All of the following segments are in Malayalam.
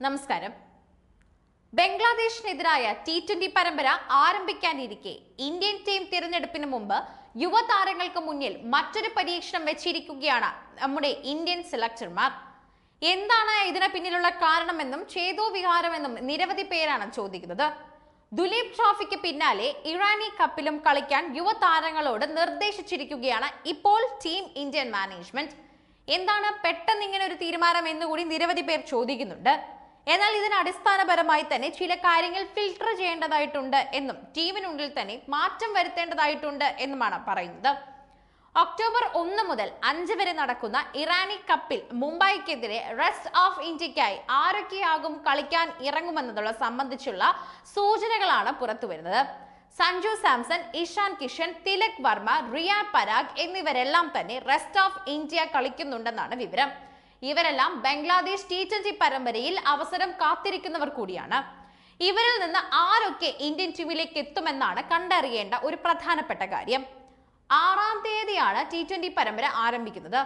നമസ്കാരം. ബംഗ്ലാദേശിനെതിരായ ടി ട്വന്റി പരമ്പര ആരംഭിക്കാനിരിക്കെ. ഇന്ത്യൻ ടീം തിരഞ്ഞെടുപ്പിന് മുമ്പ് യുവതാരങ്ങൾക്ക് മുന്നിൽ മറ്റൊരു പരീക്ഷണം വെച്ചിരിക്കുകയാണ് നമ്മുടെ ഇന്ത്യൻ സെലക്ടർമാർ എന്താണ് ഇതിന് പിന്നിലുള്ള കാരണമെന്നും ചേതോ വിഹാരമെന്നും നിരവധി പേരാണ് ചോദിക്കുന്നത്. ദുലീപ് ട്രോഫിക്ക് പിന്നാലെ ഇറാനി കപ്പിലും കളിക്കാൻ യുവതാരങ്ങളോട് നിർദ്ദേശിച്ചിരിക്കുകയാണ് ഇപ്പോൾ ടീം ഇന്ത്യൻ മാനേജ്മെന്റ് എന്താണ് പെട്ടെന്ന് ഇങ്ങനെ ഒരു തീരുമാനം എന്നുകൂടി നിരവധി പേർ ചോദിക്കുന്നുണ്ട്. എന്നാൽ ഇതിന് അടിസ്ഥാനപരമായി തന്നെ ചില കാര്യങ്ങൾ ഫിൽട്ടർ ചെയ്യേണ്ടതായിട്ടുണ്ട് എന്നും ടീമിനുള്ളിൽ തന്നെ മാറ്റം വരുത്തേണ്ടതായിട്ടുണ്ട് എന്നുമാണ് പറയുന്നത്. ഒക്ടോബർ ഒന്ന് മുതൽ അഞ്ച് വരെ നടക്കുന്ന ഇറാനി കപ്പിൽ മുംബൈക്കെതിരെ റെസ്റ്റ് ഓഫ് ഇന്ത്യക്കായി ആരൊക്കെയാകും കളിക്കാൻ ഇറങ്ങുമെന്നതുള്ള സംബന്ധിച്ചുള്ള സൂചനകളാണ് പുറത്തുവരുന്നത് സഞ്ജു സാംസൺ ഇഷാൻ കിഷൻ തിലക് വർമ്മ റിയ പരാഗ് എന്നിവരെല്ലാം തന്നെ റെസ്റ്റ് ഓഫ് ഇന്ത്യ കളിക്കുന്നുണ്ടെന്നാണ് വിവരം. ഇവരെല്ലാം ബംഗ്ലാദേശ് ടി ട്വന്റി പരമ്പരയിൽ അവസരം കാത്തിരിക്കുന്നവർ കൂടിയാണ്. ഇവരിൽ നിന്ന് ആരൊക്കെ ഇന്ത്യൻ ടീമിലേക്ക് എത്തുമെന്നാണ് കണ്ടറിയേണ്ട ഒരു പ്രധാനപ്പെട്ട കാര്യം. ആറാം തീയതിയാണ് ടി ട്വന്റി പരമ്പര ആരംഭിക്കുന്നത്.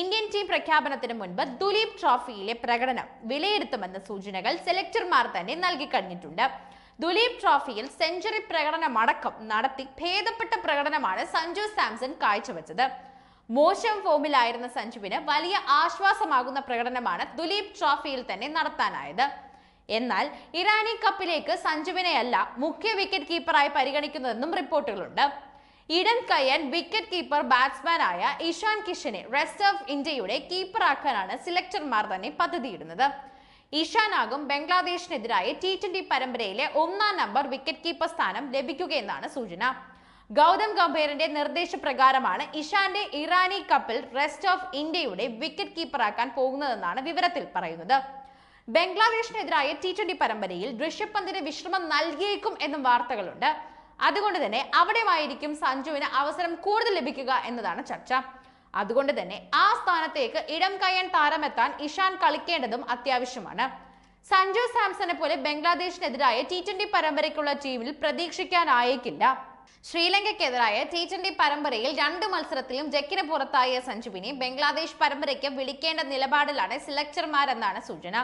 ഇന്ത്യൻ ടീം പ്രഖ്യാപനത്തിന് മുൻപ് ദുലീപ് ട്രോഫിയിലെ പ്രകടനം വിലയിരുത്തുമെന്ന സൂചനകൾ സെലക്ടർമാർ തന്നെ നൽകി കഴിഞ്ഞിട്ടുണ്ട്. ദുലീപ് ട്രോഫിയിൽ സെഞ്ചുറി പ്രകടനമടക്കം നടത്തി ഭേദപ്പെട്ട പ്രകടനമാണ് സഞ്ജു സാംസൺ കാഴ്ചവെച്ചത്. മോശം ഫോമിലായിരുന്ന സഞ്ജുവിന് വലിയ ആശ്വാസമാകുന്ന പ്രകടനമാണ് ദുലീപ് ട്രോഫിയിൽ തന്നെ നടത്താനായത്. എന്നാൽ ഇറാനി കപ്പിലേക്ക് സഞ്ജുവിനെയല്ല മുഖ്യ വിക്കറ്റ് കീപ്പറായി പരിഗണിക്കുന്നതെന്നും റിപ്പോർട്ടുകളുണ്ട്. ഇടൻ കയ്യൻ വിക്കറ്റ് കീപ്പർ ബാറ്റ്സ്മാനായ ഇഷാൻ കിഷനെ റെസ്റ്റ് ഓഫ് ഇന്ത്യയുടെ കീപ്പറാക്കാനാണ് സിലക്ടർമാർ തന്നെ പദ്ധതിയിടുന്നത്. ഇഷാനാകും ബംഗ്ലാദേശിനെതിരായ ടി ട്വന്റി പരമ്പരയിലെ ഒന്നാം നമ്പർ വിക്കറ്റ് കീപ്പർ സ്ഥാനം ലഭിക്കുകയെന്നാണ് സൂചന. ഗൗതം ഗംഭീറിന്റെ നിർദ്ദേശപ്രകാരമാണ് ഇഷാന്റെ ഇറാനി കപ്പിൽ റെസ്റ്റ് ഓഫ് ഇന്ത്യയുടെ വിക്കറ്റ് കീപ്പറാക്കാൻ പോകുന്നതെന്നാണ് വിവരത്തിൽ പറയുന്നത്. ബംഗ്ലാദേശിനെതിരായ ടി ട്വന്റി പരമ്പരയിൽ ഋഷഭ് വിശ്രമം നൽകിയേക്കും എന്നും വാർത്തകളുണ്ട്. അതുകൊണ്ട് തന്നെ അവിടെയായിരിക്കും സഞ്ജുവിന് അവസരം കൂടുതൽ ലഭിക്കുക എന്നതാണ് ചർച്ച. അതുകൊണ്ട് തന്നെ ആ സ്ഥാനത്തേക്ക് ഇടം കയ്യാൻ താരമെത്താൻ ഇഷാൻ കളിക്കേണ്ടതും അത്യാവശ്യമാണ്. സഞ്ജു സാംസനെ പോലെ ബംഗ്ലാദേശിനെതിരായ ടി ട്വന്റി പരമ്പരയ്ക്കുള്ള ടീമിൽ പ്രതീക്ഷിക്കാനായേക്കില്ല. ശ്രീലങ്കയ്ക്കെതിരായ ടി ട്വന്റി പരമ്പരയിൽ രണ്ട് മത്സരത്തിലും ജക്കിന് പുറത്തായ സഞ്ജുവിനെ ബംഗ്ലാദേശ് പരമ്പരയ്ക്ക് വിളിക്കേണ്ട നിലപാടിലാണ് സിലക്ടർമാരെന്നാണ് സൂചന.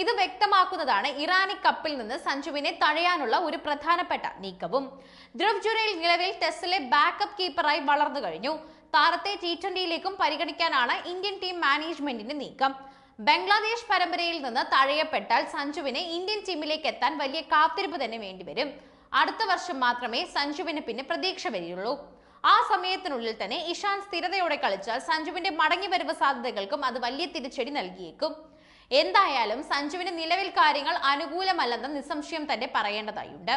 ഇത് വ്യക്തമാക്കുന്നതാണ് ഇറാനി കപ്പിൽ നിന്ന് സഞ്ജുവിനെ തഴയാനുള്ള ഒരു പ്രധാനപ്പെട്ട നീക്കവും. ധ്രുവ് ജുരയിൽ നിലവിൽ ടെസ്റ്റിലെ ബാക്കപ്പ് കീപ്പറായി വളർന്നു കഴിഞ്ഞു. താരത്തെ ടി ട്വന്റിയിലേക്കും പരിഗണിക്കാനാണ് ഇന്ത്യൻ ടീം മാനേജ്മെന്റിന്റെ നീക്കം. ബംഗ്ലാദേശ് പരമ്പരയിൽ നിന്ന് തഴയപ്പെട്ടാൽ സഞ്ജുവിനെ ഇന്ത്യൻ ടീമിലേക്ക് എത്താൻ വലിയ കാത്തിരിപ്പ് തന്നെ വേണ്ടിവരും. അടുത്ത വർഷം മാത്രമേ സഞ്ജുവിന് പിന്നെ പ്രതീക്ഷ വരികയുള്ളൂ. ആ സമയത്തിനുള്ളിൽ തന്നെ ഇഷാൻ സ്ഥിരതയോടെ കളിച്ചാൽ സഞ്ജുവിന്റെ മടങ്ങി മടങ്ങിവരവ് സാധ്യതകൾക്കും അത് വലിയ തിരിച്ചടി നൽകിയേക്കും. എന്തായാലും സഞ്ജുവിന് നിലവിൽ കാര്യങ്ങൾ അനുകൂലമല്ലെന്ന് നിസ്സംശയം തന്നെ പറയേണ്ടതായുണ്ട്.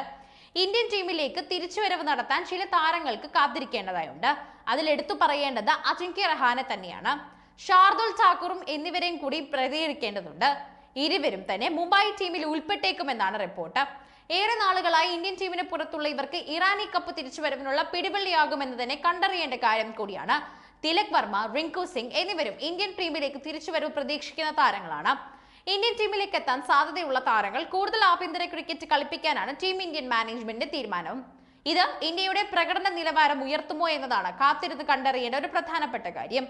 ഇന്ത്യൻ ടീമിലേക്ക് തിരിച്ചുവരവ് നടത്താൻ ചില താരങ്ങൾക്ക് കാത്തിരിക്കേണ്ടതായുണ്ട്. അതിൽ എടുത്തു പറയേണ്ടത് അജിങ്ക്യ റഹാനെ തന്നെയാണ്. ഷാർദുൽ ഠാക്കൂറും എന്നിവരെയും കൂടി പ്രതികരിക്കേണ്ടതുണ്ട്. ഇരുവരും തന്നെ മുംബൈ ടീമിൽ ഉൾപ്പെട്ടേക്കുമെന്നാണ് റിപ്പോർട്ട്. ഏറെ നാളുകളായി ഇന്ത്യൻ ടീമിന് പുറത്തുള്ള ഇവർക്ക് ഇറാനി കപ്പ് തിരിച്ചുവരവിനുള്ള പിടിവള്ളിയാകുമെന്ന് തന്നെ കണ്ടറിയേണ്ട കാര്യം കൂടിയാണ്. തിലക് വർമ്മ റിങ്കു സിംഗ് എന്നിവരും ഇന്ത്യൻ ടീമിലേക്ക് തിരിച്ചുവരവ് പ്രതീക്ഷിക്കുന്ന താരങ്ങളാണ്. ഇന്ത്യൻ ടീമിലേക്ക് എത്താൻ സാധ്യതയുള്ള താരങ്ങൾ കൂടുതൽ ആഭ്യന്തര ക്രിക്കറ്റ് കളിപ്പിക്കാനാണ് ടീം ഇന്ത്യൻ മാനേജ്മെന്റിന്റെ തീരുമാനം. ഇത് ഇന്ത്യയുടെ പ്രകടന നിലവാരം ഉയർത്തുമോ എന്നതാണ് കാത്തിരുന്ന് കണ്ടറിയേണ്ട ഒരു പ്രധാനപ്പെട്ട കാര്യം.